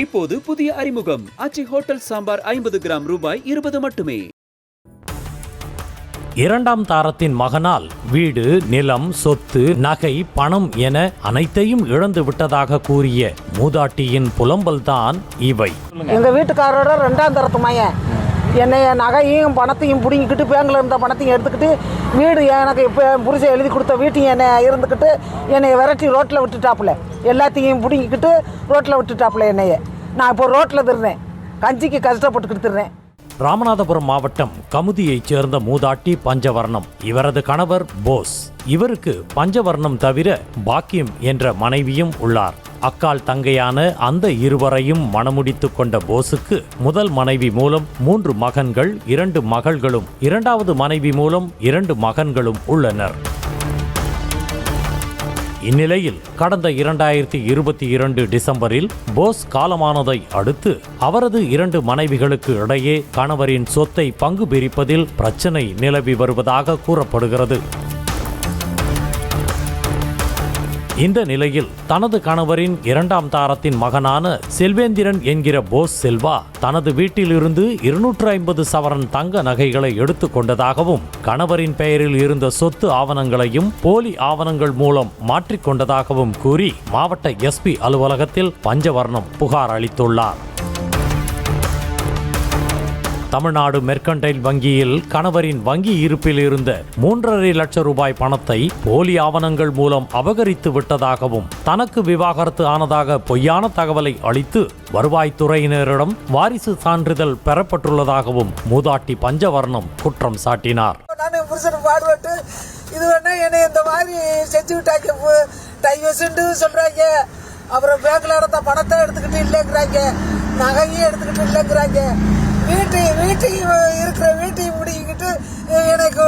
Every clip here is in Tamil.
இப்போது புதிய அறிமுகம். அச்சி ஹோட்டல் சாம்பார் ஐம்பது கிராம் ரூபாய் இருபது மட்டுமே. இரண்டாம் தாரத்தின் மகனால் வீடு நிலம் சொத்து நகை பணம் என அனைத்தையும் இழந்து விட்டதாக கூறிய மூதாட்டியின் புலம்பல்தான் இவை. எங்கள் வீட்டுக்காரரோட ரெண்டாம் தரத்து மயன் என்னைய நகையும் பணத்தையும் பிடுங்கிக்கிட்டு பேங்கில் இருந்த பணத்தையும் எடுத்துக்கிட்டு வீடு எனக்கு இப்போ புருஷன் எழுதி கொடுத்த வீட்டையும் என்னை இருந்துக்கிட்டு என்னை விரட்டி ரோட்டில் விட்டுட்டாப்புல. எல்லாத்தையும் பிடுங்கிக்கிட்டு ரோட்டில் விட்டுட்டாப்புல என்னையே. நான் இப்போ ரோட்டில் திருந்தேன் கஞ்சிக்கு கஷ்டப்பட்டுக்கிட்டு திருறேன் ராமநாதபுரம் மாவட்டம் கமுதியைச் சேர்ந்த மூதாட்டி பஞ்சவர்ணம். இவரது கணவர் போஸ். இவருக்கு பஞ்சவர்ணம் தவிர பாக்கியம் என்ற மனைவியும் உள்ளார். அக்கால் தங்கையான அந்த இருவரையும் மணமுடித்துக் கொண்ட போஸுக்கு முதல் மனைவி மூலம் மூன்று மகன்கள் இரண்டு மகள்களும் இரண்டாவது மனைவி மூலம் இரண்டு மகன்களும் உள்ளனர். இந்நிலையில் கடந்த இரண்டாயிரத்தி இருபத்தி இரண்டு டிசம்பரில் போஸ் காலமானதை அடுத்து அவரது இரண்டு மனைவிகளுக்கு இடையே கணவரின் சொத்தை பங்கு பிரிப்பதில் பிரச்சனை நிலவி வருவதாக கூறப்படுகிறது. இந்த நிலையில் தனது கணவரின் இரண்டாம் தாரத்தின் மகனான செல்வேந்திரன் என்கிற போஸ் செல்வா தனது வீட்டிலிருந்து இருநூற்று ஐம்பது சவரன் தங்க நகைகளை எடுத்துக் கொண்டதாகவும் கணவரின் பெயரில் இருந்த சொத்து ஆவணங்களையும் போலி ஆவணங்கள் மூலம் மாற்றிக்கொண்டதாகவும் கூறி மாவட்ட எஸ்பி அலுவலகத்தில் பஞ்சவர்ணம் புகார் அளித்துள்ளார். தமிழ்நாடு மெர்கன்டைல் வங்கியில் கணவரின் வங்கி இருப்பில் இருந்த மூன்றரை லட்சம் ரூபாய் பணத்தை போலி ஆவணங்கள் மூலம் அபகரித்து விட்டதாகவும் தனக்கு விவாகரத்து ஆனதாக பொய்யான தகவலை அளித்து வருவாய்த்துறையினரிடம் வாரிசு சான்றிதழ் பெறப்பட்டுள்ளதாகவும் மூதாட்டி பஞ்சவர்ணம் குற்றம் சாட்டினார். நான் இது வேணா என்னை இந்த மாதிரி செஞ்சு விட்டாங்க. டைவர்ஸ்ன்னு சொல்றாங்க. அப்புறம் பேங்க்ல எடுத்த பணத்தை எடுத்துக்கிட்டு இல்லைங்கிறாங்க. நகையும் எடுத்துக்கிட்டு இல்லைங்கிறாங்க. வீட்டையும் வீட்டையும் இருக்கிற வீட்டை முடிக்கிட்டு எனக்கு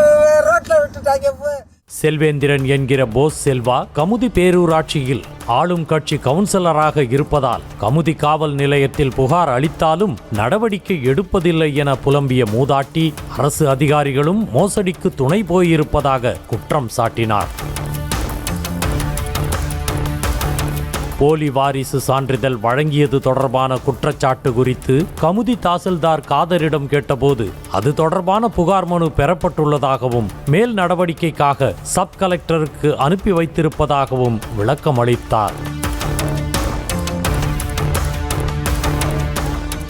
ரோட்ல விட்டுட்டாங்க இப்போ. செல்வேந்திரன் என்கிற போஸ் செல்வா கமுதி பேரூராட்சியில் ஆளும் கட்சி கவுன்சிலராக இருப்பதால் கமுதி காவல் நிலையத்தில் புகார் அளித்தாலும் நடவடிக்கை எடுப்பதில்லை என புலம்பிய மூதாட்டி அரசு அதிகாரிகளும் மோசடிக்கு துணை போயிருப்பதாக குற்றம் சாட்டினார். போலி வாரிசு சான்றிதழ் வழங்கியது தொடர்பான குற்றச்சாட்டு குறித்து கமுதி தாசில்தார் காதரிடம் கேட்டபோது அது தொடர்பான புகார் மனு பெறப்பட்டுள்ளதாகவும் மேல் நடவடிக்கைக்காக சப் கலெக்டருக்கு அனுப்பி வைத்திருப்பதாகவும் விளக்கம் அளித்தார்.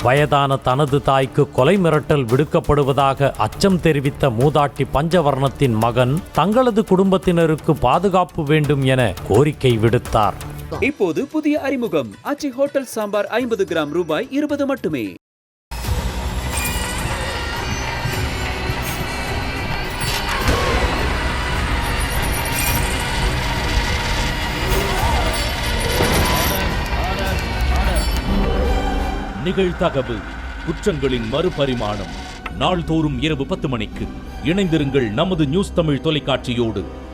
வயதான தனது தாய்க்கு கொலை மிரட்டல் விடுக்கப்படுவதாக அச்சம் தெரிவித்த மூதாட்டி பஞ்சவர்ணத்தின் மகன் தங்களது குடும்பத்தினருக்கு பாதுகாப்பு வேண்டும் என கோரிக்கை விடுத்தார். இப்போது புதிய அறிமுகம். அச்சி ஹோட்டல் சாம்பார் ஐம்பது கிராம் ரூபாய் இருபது மட்டுமே. நிகழ்தகவு குற்றங்களின் மறுபரிமாணம். நாள்தோறும் இரவு பத்து மணிக்கு இணைந்திருங்கள் நமது நியூஸ் தமிழ் தொலைக்காட்சியோடு.